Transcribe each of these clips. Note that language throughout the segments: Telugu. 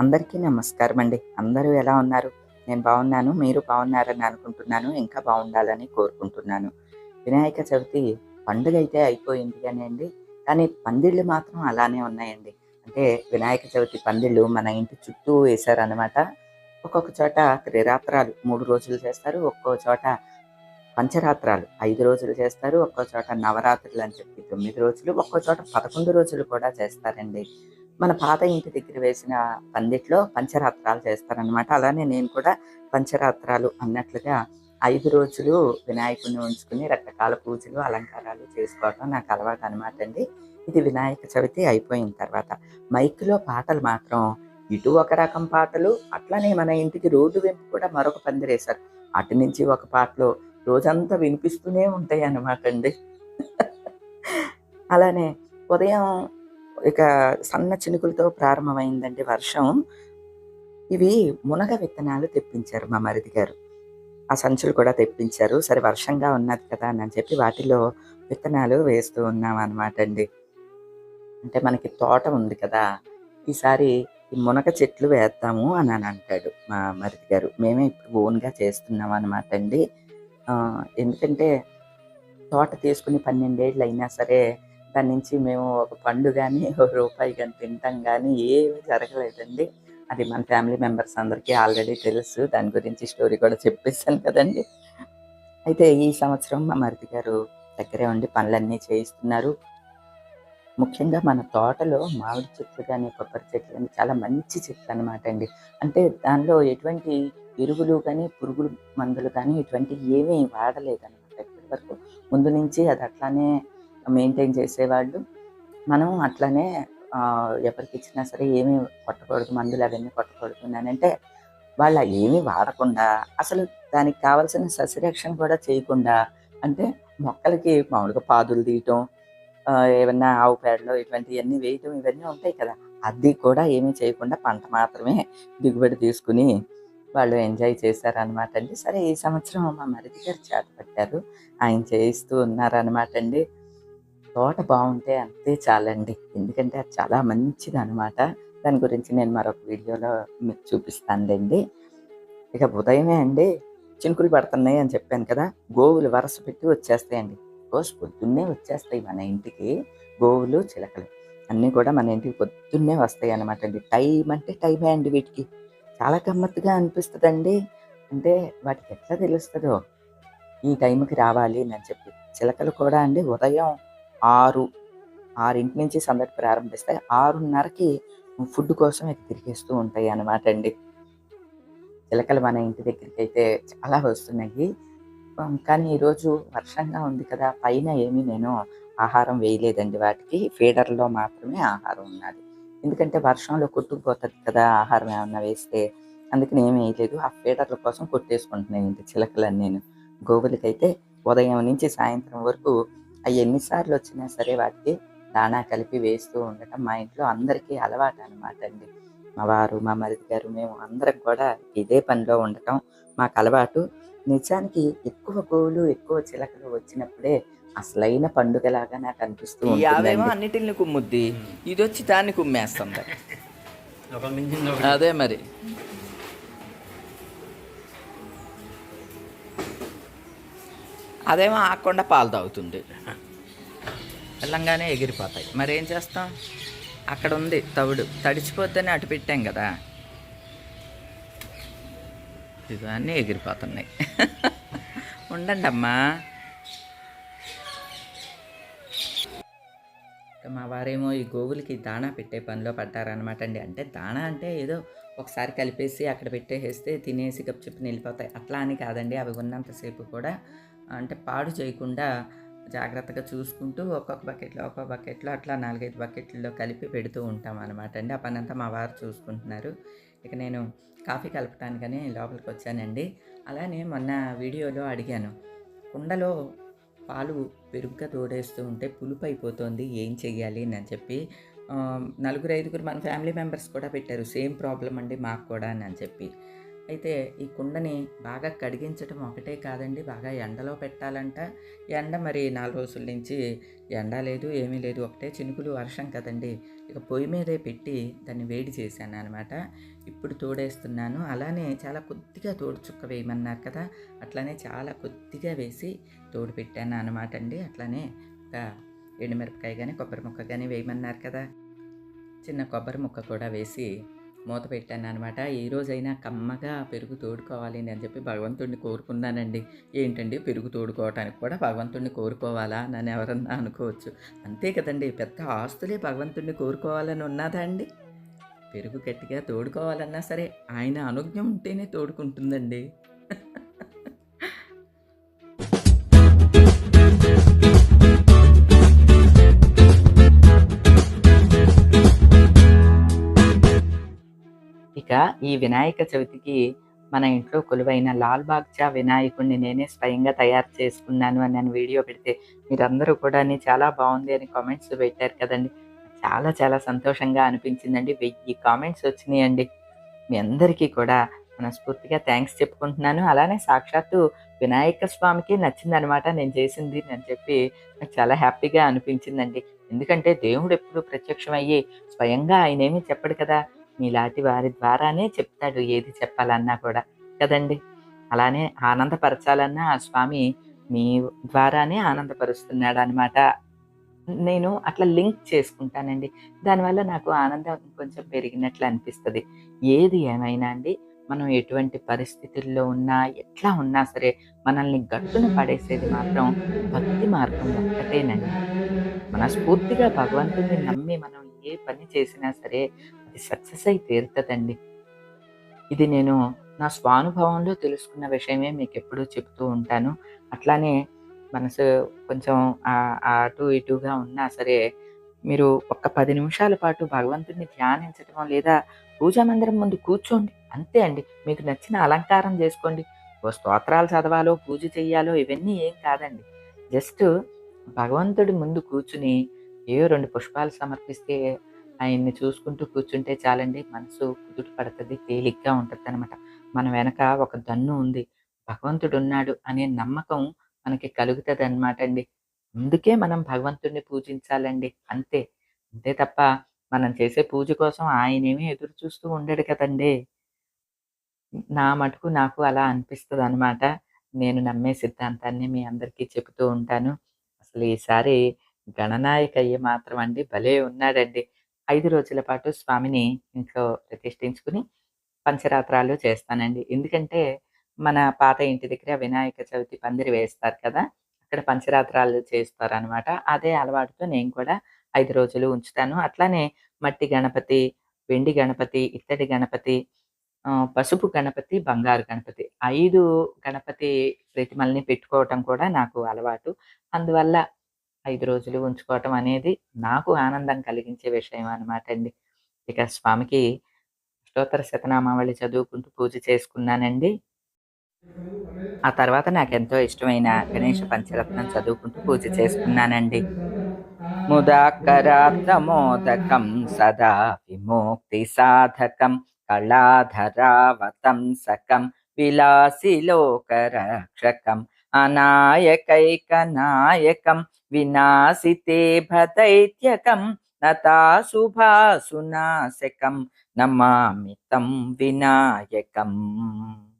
అందరికీ నమస్కారం అండి. అందరూ ఎలా ఉన్నారు? నేను బాగున్నాను మీరు బాగున్నారని అనుకుంటున్నాను ఇంకా బాగుండాలని కోరుకుంటున్నాను. వినాయక చవితి పండుగ అయితే అయిపోయింది కానీ అండి. కానీ పందిళ్ళు మాత్రం అలానే ఉన్నాయండి. అంటే వినాయక చవితి పందిళ్ళు మన ఇంటి చుట్టూ వేశారనమాట ఒక్కొక్క చోట త్రిరాత్రాలు మూడు రోజులు చేస్తారు ఒక్కో చోట పంచరాత్రాలు ఐదు రోజులు చేస్తారు ఒక్కో చోట నవరాత్రులు అని చెప్పి తొమ్మిది రోజులు ఒక్కో చోట పదకొండు రోజులు కూడా చేస్తారండి. మన పాత ఇంటి దగ్గర వేసిన పందిట్లో పంచరాత్రాలు చేస్తారనమాట అలానే నేను కూడా పంచరాత్రాలు అన్నట్లుగా ఐదు రోజులు వినాయకుడిని ఉంచుకుని రకరకాల పూజలు అలంకారాలు చేసుకోవటం నాకు అలవాటు అనమాట అండి. ఇది వినాయక చవితి అయిపోయిన తర్వాత మైక్లో పాటలు మాత్రం ఇటు ఒక రకం పాటలు అట్లనే మన ఇంటికి రోడ్డు వెంపు కూడా మరొక పందిరేశారు. అటు నుంచి ఒక పాటలు రోజంతా వినిపిస్తూనే ఉంటాయి అన్నమాట అండి. అలానే ఉదయం ఇక సన్న చినుకులతో ప్రారంభమైందండి వర్షం. ఇవి మునగ విత్తనాలు తెప్పించారు మా మరిది గారు. ఆ సంచులు కూడా తెప్పించారు. సరే వర్షంగా ఉన్నది కదా అని చెప్పి వాటిలో విత్తనాలు వేస్తూ ఉన్నాం అనమాట అండి. అంటే మనకి తోట ఉంది కదా ఈసారి ఈ మునగ చెట్లు వేద్దాము అని అని అంటాడు మా మరిది గారు. మేమే ఇప్పుడు ఓన్గా చేస్తున్నాం అనమాట అండి. ఆ, ఎందుకంటే తోట తీసుకుని పన్నెండేళ్ళు అయినా సరే దాని నుంచి మేము ఒక పండు కానీ ఒక రూపాయి కానీ తింటాం కానీ ఏమీ జరగలేదండి. అది మన ఫ్యామిలీ మెంబర్స్ అందరికీ ఆల్రెడీ తెలుసు. దాని గురించి స్టోరీ కూడా చెప్పేశాను కదండి. అయితే ఈ సంవత్సరం మా మరిది గారు దగ్గరే ఉండి పనులన్నీ చేయిస్తున్నారు. ముఖ్యంగా మన తోటలో మామిడి చెట్లు కానీ కొబ్బరి చెట్లు కానీ చాలా మంచి చెట్లు అనమాట అండి. అంటే దానిలో ఎటువంటి ఎరువులు కానీ పురుగులు మందులు కానీ ఇటువంటి ఏమీ వాడలేదన్నమాట ఇప్పటి వరకు. ముందు నుంచి అది అట్లానే మెయింటైన్ చేసేవాళ్ళు. మనం అట్లనే ఎవరికి ఇచ్చినా సరే ఏమీ కొట్టకూడదు మందులు అవన్నీ కొట్టకూడదు అని అంటే వాళ్ళ ఏమీ వాడకుండా అసలు దానికి కావాల్సిన సస్యరక్షణ కూడా చేయకుండా అంటే మొక్కలకి మామూలుగా పాదులు తీయటం ఏమన్నా ఆవు పేడలో ఇటువంటివన్నీ వేయటం ఇవన్నీ ఉంటాయి కదా. అది కూడా ఏమీ చేయకుండా పంట మాత్రమే దిగుబడి తీసుకుని వాళ్ళు ఎంజాయ్ చేశారనమాట అండి. సరే ఈ సంవత్సరం మా మరిది గారు చేతపట్టారు. ఆయన చేయిస్తూ ఉన్నారనమాట అండి. తోట బాగుంటే అంతే చాలండి. ఎందుకంటే అది చాలా మంచిది అనమాట దాని గురించి నేను మరొక వీడియోలో మీకు చూపిస్తానులేండి. ఇక ఉదయమే అండి చినుకులు పడుతున్నాయి అని చెప్పాను కదా గోవులు వరస పెట్టి వచ్చేస్తాయండి. రోజు పొద్దున్నే వచ్చేస్తాయి మన ఇంటికి గోవులు చిలకలు. అన్నీ కూడా మన ఇంటికి పొద్దున్నే వస్తాయి అనమాట అండి. టైం అంటే టైమే అండి వీటికి. చాలా గమ్మత్తుగా అనిపిస్తుందండి. అంటే వాటికి ఎట్లా తెలుస్తుందో ఈ టైంకి రావాలి అని చెప్పి. చిలకలు కూడా అండి ఉదయం ఆరు ఆరింటి నుంచి సందడి ప్రారంభిస్తాయి. ఆరున్నరకి ఫుడ్ కోసం తిరిగేస్తూ ఉంటాయి అన్నమాట అండి. చిలకలు మన ఇంటి దగ్గరికి అయితే చాలా వస్తున్నాయి. కానీ ఈరోజు వర్షంగా ఉంది కదా పైన ఏమీ నేను ఆహారం వేయలేదండి వాటికి. ఫీడర్లో మాత్రమే ఆహారం ఉన్నది. ఎందుకంటే వర్షంలో కొట్టుకుపోతుంది కదా ఆహారం ఏమన్నా వేస్తే అందుకని ఏమీ వేయలేదు. ఆ ఫీడర్ల కోసం కొట్టేసుకుంటున్నాయి ఇంటి చిలకలన్నీ నేను. గోవులకైతే ఉదయం నుంచి సాయంత్రం వరకు అవి ఎన్నిసార్లు వచ్చినా సరే వాటికి దాణా కలిపి వేస్తూ ఉండటం మా ఇంట్లో అందరికీ అలవాటు అనమాట అండి. మా వారు మా మరిది గారు మేము అందరం కూడా ఇదే పనిలో ఉండటం మాకు అలవాటు. నిజానికి ఎక్కువ గోవులు ఎక్కువ చిలకలు వచ్చినప్పుడే అసలైన పండుగలాగా నాకు అనిపిస్తూ ఈ ఆవేమో ఉంటుందండి అన్నిటిని కుమ్ముద్ది. ఇది వచ్చి దాన్ని కుమ్మేస్తుంది. అదే మరి. అదేమో ఆకుండా పాలు తాగుతుంది. వెళ్ళంగానే ఎగిరిపోతాయి. మరి ఏం చేస్తాం? అక్కడ ఉంది తవుడు. తడిచిపోతేనే అటు పెట్టాం కదా. ఇదిగో అన్నీ ఎగిరిపోతున్నాయి. ఉండండి అమ్మా. మా వారేమో ఈ గోవులకి దాణా పెట్టే పనిలో పడ్డారనమాట అండి. అంటే దాణా అంటే ఏదో ఒకసారి కలిపేసి అక్కడ పెట్టేసేస్తే తినేసి గప్చిప్పు వెళ్ళిపోతాయి అట్లా అని కాదండి. అవి ఉన్నంతసేపు కూడా అంటే పాడు చేయకుండా జాగ్రత్తగా చూసుకుంటూ ఒక్కొక్క బకెట్లో ఒక్కొక్క బకెట్లో అట్లా నాలుగైదు బకెట్లలో కలిపి పెడుతూ ఉంటాం అనమాట అండి. ఆ పనంతా మా వారు చూసుకుంటున్నారు. ఇక నేను కాఫీ కలపటానికని లోపలికి వచ్చానండి. అలానే మొన్న వీడియోలో అడిగాను కుండలో పాలు పెరుగుగా తోడేస్తూ ఉంటే పులుపు అయిపోతుంది ఏం చెయ్యాలి? అని చెప్పి నలుగురు ఐదుగురు మన ఫ్యామిలీ మెంబర్స్ కూడా పెట్టారు సేమ్ ప్రాబ్లం అండి మాకు కూడా అని చెప్పి. అయితే ఈ కుండని బాగా కడిగించడం ఒకటే కాదండి బాగా ఎండలో పెట్టాలంట. ఎండ మరి నాలుగు రోజుల నుంచి ఎండ లేదు ఏమీ లేదు. ఒకటే చినుకులు వర్షం కదండి. ఇక పొయ్యి మీదే పెట్టి దాన్ని వేడి చేశాను అనమాట ఇప్పుడు తోడేస్తున్నాను. అలానే చాలా కొద్దిగా తోడు చుక్క వేయమన్నారు కదా అట్లానే చాలా కొద్దిగా వేసి తోడు పెట్టాను అనమాట అండి. అట్లానే ఒక ఎండుమిరపకాయ కానీ కొబ్బరి ముక్క కానీ వేయమన్నారు కదా. చిన్న కొబ్బరి ముక్క కూడా వేసి మూత పెట్టాను అనమాట ఈ రోజైనా కమ్మగా పెరుగు తోడుకోవాలి అని చెప్పి భగవంతుడిని కోరుకున్నానండి ఏంటండి పెరుగు తోడుకోవటానికి కూడా భగవంతుడిని కోరుకోవాలా నన్ను ఎవరన్నా అనుకోవచ్చు. అంతే కదండి పెద్ద ఆస్తులే భగవంతుడిని కోరుకోవాలని ఉన్నదా అండి? పెరుగు గట్టిగా తోడుకోవాలన్నా సరే ఆయన అనుజ్ఞ ఉంటేనే తోడుకుంటుందండి. ఇలా ఈ వినాయక చవితికి మన ఇంట్లో కొలువైన లాల్ బాగ్చా వినాయకుడిని నేనే స్వయంగా తయారు చేసుకున్నాను అని నేను వీడియో పెడితే మీరందరూ కూడా చాలా బాగుంది అని కామెంట్స్ పెట్టారు కదండి. చాలా చాలా సంతోషంగా అనిపించిందండి. వెయ్యి కామెంట్స్ వచ్చినాయండి. మీ అందరికీ కూడా మనస్ఫూర్తిగా థ్యాంక్స్ చెప్పుకుంటున్నాను. అలానే సాక్షాత్తు వినాయక స్వామికి నచ్చిందనమాట నేను చేసింది అని చెప్పి నాకు చాలా హ్యాపీగా అనిపించిందండి. ఎందుకంటే దేవుడు ఎప్పుడు ప్రత్యక్షమయ్యి స్వయంగా ఆయన ఏమీ చెప్పడు కదా. మీలాంటి వారి ద్వారానే చెప్తాడు ఏది చెప్పాలన్నా కూడా. కదండి? అలానే ఆనందపరచాలన్నా ఆ స్వామి మీ ద్వారానే ఆనందపరుస్తున్నాడు అనమాట నేను అట్లా లింక్ చేసుకుంటానండి. దానివల్ల నాకు ఆనందం కొంచెం పెరిగినట్లు అనిపిస్తుంది. ఏది ఏమైనా అండి? మనం ఎటువంటి పరిస్థితుల్లో ఉన్నా ఎట్లా ఉన్నా సరే మనల్ని గట్టున పడేసేది మాత్రం భక్తి మార్గం ఒక్కటేనండి. మనస్ఫూర్తిగా భగవంతుని నమ్మి మనం ఏ పని చేసినా సరే సక్సెస్ అయి తీరుతుందండి. ఇది నేను నా స్వానుభవంలో తెలుసుకున్న విషయమే మీకు ఎప్పుడూ చెప్తూ ఉంటాను. అట్లానే మనసు కొంచెం అటు ఇటుగా ఉన్నా సరే మీరు ఒక్క పది నిమిషాల పాటు భగవంతుడిని ధ్యానించటం లేదా పూజా మందిరం ముందు కూర్చోండి. అంతే అండి. మీకు నచ్చిన అలంకారం చేసుకోండి. ఓ స్తోత్రాలు చదవాలో పూజ చెయ్యాలో ఇవన్నీ ఏం కాదండి. జస్ట్ భగవంతుడి ముందు కూర్చుని ఏ రెండు పుష్పాలు సమర్పిస్తే ఆయన్ని చూసుకుంటూ కూర్చుంటే చాలండి మనసు కుదుట పడుతుంది తేలిగ్గా ఉంటుంది అనమాట మన వెనక ఒక దన్ను ఉంది భగవంతుడు ఉన్నాడు అనే నమ్మకం మనకి కలుగుతుంది అనమాట అండి అందుకే మనం భగవంతుడిని పూజించాలండి అంతే. అంతే తప్ప మనం చేసే పూజ కోసం ఆయనేమీ ఎదురు చూస్తూ ఉండడు కదండి. నా మటుకు నాకు అలా అనిపిస్తుంది అనమాట నేను నమ్మే సిద్ధాంతాన్ని మీ అందరికీ చెబుతూ ఉంటాను. అసలు ఈసారి గణనాయక అయ్యి మాత్రం అండి భలే ఉన్నాడండి. ఐదు రోజుల పాటు స్వామిని ఇంట్లో ప్రతిష్ఠించుకుని పంచరాత్రాలు చేస్తానండి. ఎందుకంటే మన పాత ఇంటి దగ్గర వినాయక చవితి పందిరి వేస్తారు కదా అక్కడ పంచరాత్రాలు చేస్తారు అనమాట అదే అలవాటుతో నేను కూడా ఐదు రోజులు ఉంచుతాను. అట్లానే మట్టి గణపతి వెండి గణపతి ఇత్తడి గణపతి పసుపు గణపతి బంగారు గణపతి ఐదు గణపతి ప్రతిమల్ని పెట్టుకోవటం కూడా నాకు అలవాటు. అందువల్ల ఐదు రోజులు ఉంచుకోవటం అనేది నాకు ఆనందం కలిగించే విషయం అనమాట అండి. ఇక స్వామికి అష్టోత్తర శతనామావళి చదువుకుంటూ పూజ చేసుకున్నానండి. ఆ తర్వాత నాకు ఎంతో ఇష్టమైన గణేష పంచరత్నం చదువుకుంటూ పూజ చేసుకున్నానండి. ముదాకరాత్రమోదకం సదా విముక్తి సాధకం కళాధరావతం సకం విలాసిలోకరక్షకం अनायकैकनायकं विनाशिते भदैत्यकं नताशुभासुनाशकं नमामि तं विनायकम्।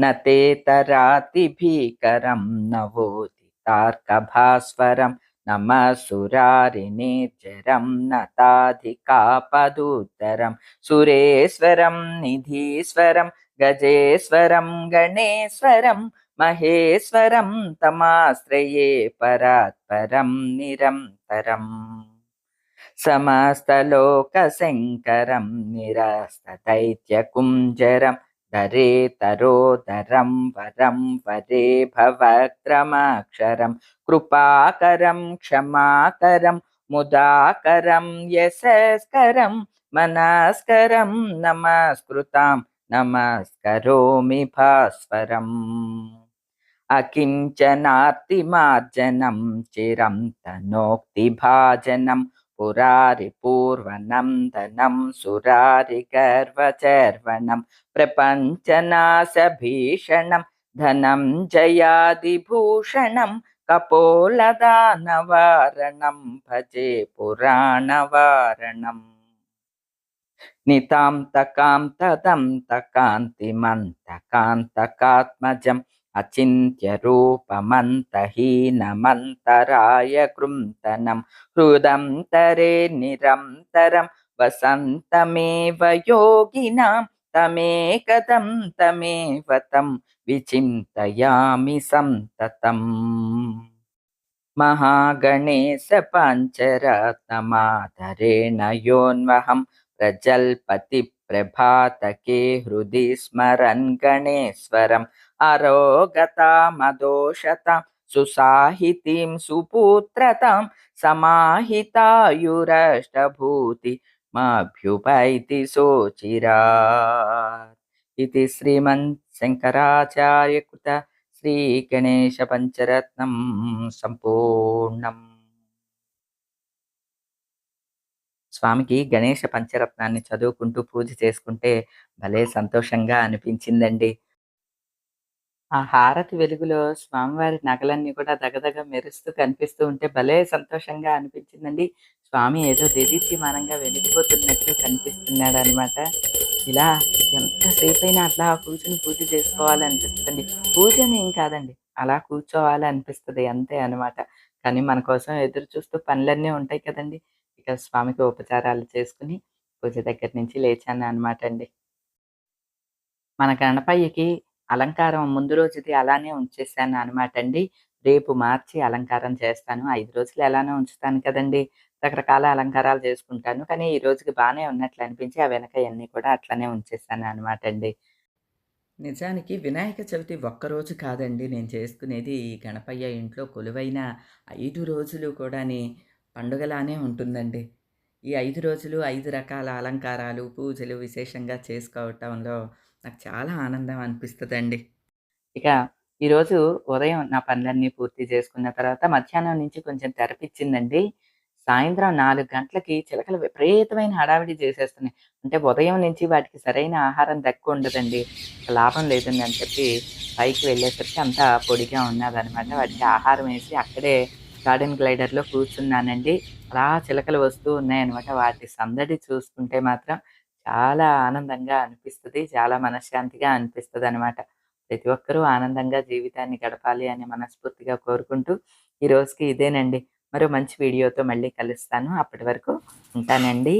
न ते तरातिभीकरं नवोदितार्कभास्वरं नमः सुरारिनेचरं नताधिकापदुत्तरं सुरेश्वरं, निधीश्वरं, गजेश्वरं మహేశ్వరం తమాశ్రయే పరాత్పరం నిరంతరం. సమస్తలోకశంకరం ధరే తరోదరం వరం వరే భవక్రమాక్షరం కృపాకరం క్షమాకరం ముదాకరం యశస్కరం మనస్కరం నమస్కృతాం నమస్కరోమి భాస్వరం. అకించనార్తిమార్జనం చిరం తనోక్తిభాజనం పురారిపూర్వనందనం సురారిగర్వచర్వణం ప్రపంచనాశభీషణం ధనం జయాదిభూషణం కపోలదానవారణం భజే పురాణవారణం నితాంతకాం తదంతకాంతిమంతకాంతకాత్మజం అచింత్య రూపమంతహీనమంతరాయ కృంతనం హృదంతరే నిరంతరం వసంతమేవ యోగినాం తమేకదం తమేవ తం విచింతయామి సంతతం మహాగణేశ పంచరత్నమాధరేణ యోన్వహం ప్రజల్పతి ప్రభాతకే హృది స్మరన్ గణేశ్వరం అరోగతామదోషతాం సుసాహితీం సుపుత్రతాం సమాహితాయురష్టభూతి మాభ్యుపైతి సోచిరా ఇది శ్రీమన్ శంకరాచార్యకృత శ్రీ గణేశ పంచరత్నం సంపూర్ణం స్వామికి గణేష పంచరత్నాన్ని చదువుకుంటూ పూజ చేసుకుంటే భలే సంతోషంగా అనిపించిందండి. ఆ హారతి వెలుగులో స్వామివారి నగలన్నీ కూడా దగదగ మెరుస్తూ కనిపిస్తూ ఉంటే భలే సంతోషంగా అనిపించిందండి. స్వామి ఏదో దేదీప్యమానంగా వెలిగిపోతున్నట్లు కనిపిస్తున్నాడు అనమాట ఇలా ఎంతసేపు అయినా అట్లా కూర్చుని పూజ చేసుకోవాలనిపిస్తుంది పూజని ఏం కాదండి అలా కూర్చోవాలి అనిపిస్తుంది అంతే అనమాట కానీ మన కోసం ఎదురు చూస్తూ పనులన్నీ ఉంటాయి కదండి. ఇక స్వామికి ఉపచారాలు చేసుకుని పూజ దగ్గర నుంచి లేచాను అనమాట అండి. మన గణపయ్యకి అలంకారం ముందు రోజుది అలానే ఉంచేసాను అనమాట అండి. రేపు మార్చి అలంకారం చేస్తాను. ఐదు రోజులు ఎలానే ఉంచుతాను కదండి. రకరకాల అలంకారాలు చేసుకుంటాను. కానీ ఈ రోజుకి బాగానే ఉన్నట్లు అనిపించి ఆ వెనక అన్నీ కూడా అట్లనే ఉంచేసాను అనమాట అండి. నిజానికి వినాయక చవితి ఒక్కరోజు కాదండి. నేను చేసుకునేది ఈ గణపయ్య ఇంట్లో కొలువైన ఐదు రోజులు కూడాని పండుగలానే ఉంటుందండి. ఈ ఐదు రోజులు ఐదు రకాల అలంకారాలు పూజలు విశేషంగా చేసుకోవటంలో నాకు చాలా ఆనందం అనిపిస్తుందండి. ఇక ఈరోజు ఉదయం నా పనులన్నీ పూర్తి చేసుకున్న తర్వాత మధ్యాహ్నం నుంచి కొంచెం తెరపిచ్చిందండి. సాయంత్రం నాలుగు గంటలకి చిలకలు విపరీతమైన హడావిడి చేసేస్తున్నాయి. అంటే ఉదయం నుంచి వాటికి సరైన ఆహారం దక్కు ఉండదండి. లాభం లేదండి అని చెప్పి పైకి వెళ్ళేసరికి అంతా పొడిగా ఉన్నదనమాట వాటికి ఆహారం వేసి అక్కడే గార్డెన్ గ్లైడర్లో కూర్చున్నానండి. అలా చిలకలు వస్తూ ఉన్నాయన్నమాట. వాటి సందడి చూసుకుంటే మాత్రం చాలా ఆనందంగా అనిపిస్తుంది. చాలా మనశ్శాంతిగా అనిపిస్తుంది అనమాట ప్రతి ఒక్కరూ ఆనందంగా జీవితాన్ని గడపాలి అని మనస్ఫూర్తిగా కోరుకుంటూ ఈ రోజుకి ఇదేనండి. మరో మంచి వీడియోతో మళ్ళీ కలుస్తాను. అప్పటి వరకు ఉంటానండి.